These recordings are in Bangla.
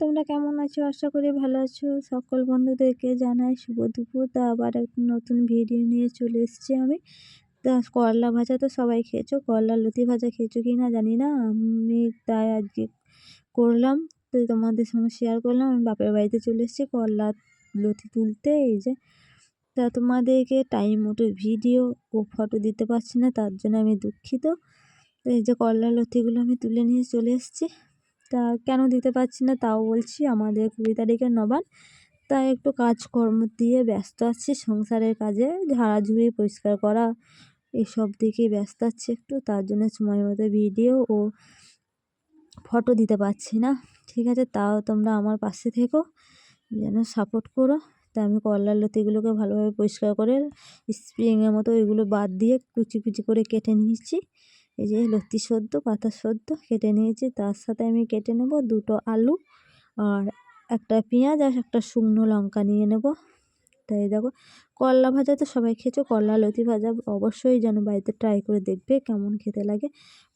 তোমরা কেমন আছো? আশা করি ভালো আছো। সকল বন্ধুদেরকে জানাই শুভ দুপুর। তা আবার একটা নতুন ভিডিও নিয়ে চলে এসেছি আমি। তা করলা ভাজা তো সবাই খেয়েছো? করলা লতি ভাজা খেয়েছো কি না জানি না। আমি তাই আজকে করলাম। তো তোমাদের সঙ্গে শেয়ার করলাম। আমি বাপের বাড়িতে চলে এসেছি করলা লতি তুলতে। এই যে, তা তোমাদেরকে টাইম মতো ভিডিও ও ফটো দিতে পারছি না। তার জন্য আমি দুঃখিত। তো এই যে করলা লতিগুলো আমি তুলে নিয়ে চলে এসেছি। তা কেন দিতে পারছি না তাও বলছি, আমাদের কুড়ি তারিখের নবান। তাই একটু কাজকর্ম দিয়ে ব্যস্ত আছি, সংসারের কাজে ঝাড়াঝুড়ি পরিষ্কার করা, এসব দিকে ব্যস্ত আছি একটু, তার জন্য সময় মতো ভিডিও ও ফটো দিতে পারছি না। ঠিক আছে, তাও তোমরা আমার পাশে থেকো, যেন সাপোর্ট করো। তা আমি করলার লতিগুলোকে ভালোভাবে পরিষ্কার করে স্প্রিংয়ের মতো ওইগুলো বাদ দিয়ে কুচি কুচি করে কেটে নিয়েছি। এই যে লতি সদ্য, পাতা সদ্য কেটে নিয়েছি। তার সাথে আমি কেটে নেব দুটো আলু আর একটা পেঁয়াজ আর একটা শুকনো লঙ্কা নিয়ে নেব। তাই দেখো, করলা ভাজা তো সবাই খেয়েছো, করলা লতি ভাজা অবশ্যই যেন বাড়িতে ট্রাই করে দেখবে কেমন খেতে লাগে।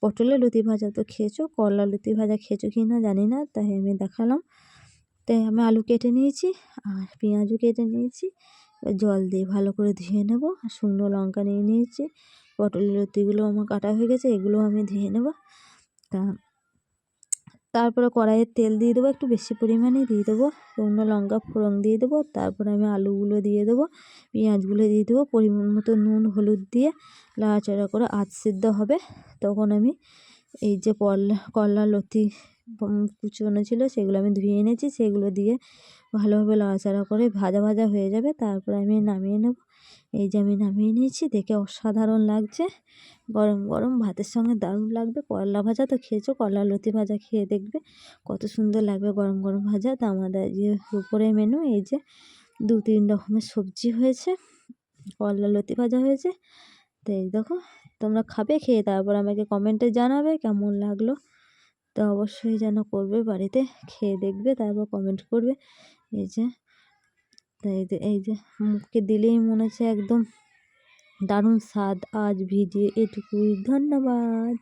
পটলের লতি ভাজা তো খেয়েছো, করলা লতি ভাজা খেয়েছো কি না জানি না, তাই আমি দেখালাম। তাই আমি আলু কেটে নিয়েছি আর পেঁয়াজও কেটে নিয়েছি। জল দিয়ে ভালো করে ধুয়ে নেব। আর শুকনো লঙ্কা নিয়ে নিয়েছি। পটলের লতিগুলো আমার কাটা হয়ে গেছে, এগুলো আমি ধুয়ে নেব। তা তারপরে কড়াইয়ে তেল দিয়ে দেবো, একটু বেশি পরিমাণে দিয়ে দেবো। শুকনো লঙ্কা ফোড়ন দিয়ে দেবো, তারপরে আমি আলুগুলো দিয়ে দেবো, পেঁয়াজগুলো দিয়ে দেবো, পরিমাণ মতো নুন, হলুদ দিয়ে লাড়াচাড়া করে আধ সিদ্ধ হবে। তখন আমি এই যে করলা করলা লতি কুচোনো ছিল, সেগুলো আমি ধুয়ে এনেছি, সেগুলো দিয়ে ভালোভাবে লাড়াচাড়া করে ভাজা ভাজা হয়ে যাবে, তারপরে আমি নামিয়ে নেব। এই যে আমি নামিয়ে নিয়েছি, দেখে অসাধারণ লাগছে। গরম গরম ভাতের সঙ্গে দারুণ লাগবে। করলা ভাজা তো খেয়েছো করলা লতি ভাজা খেয়ে দেখবে কত সুন্দর লাগবে গরম গরম ভাজা। তা আমাদের যে উপরে মেনু এই যে দু তিন রকমের সবজি হয়েছে করলা লতি ভাজা হয়েছে। তো এই দেখো, তোমরা খাবে, খেয়ে তারপর আমাকে কমেন্টে জানাবে কেমন লাগল। তো অবশ্যই যেন করবে, বাড়িতে খেয়ে দেখবে, তারপর কমেন্ট করবে। এই যে এই যে এই যে, মুখে দিলেই মনে হচ্ছে একদম দারুণ স্বাদ। আজ ভিডিও এটুকুই, ধন্যবাদ।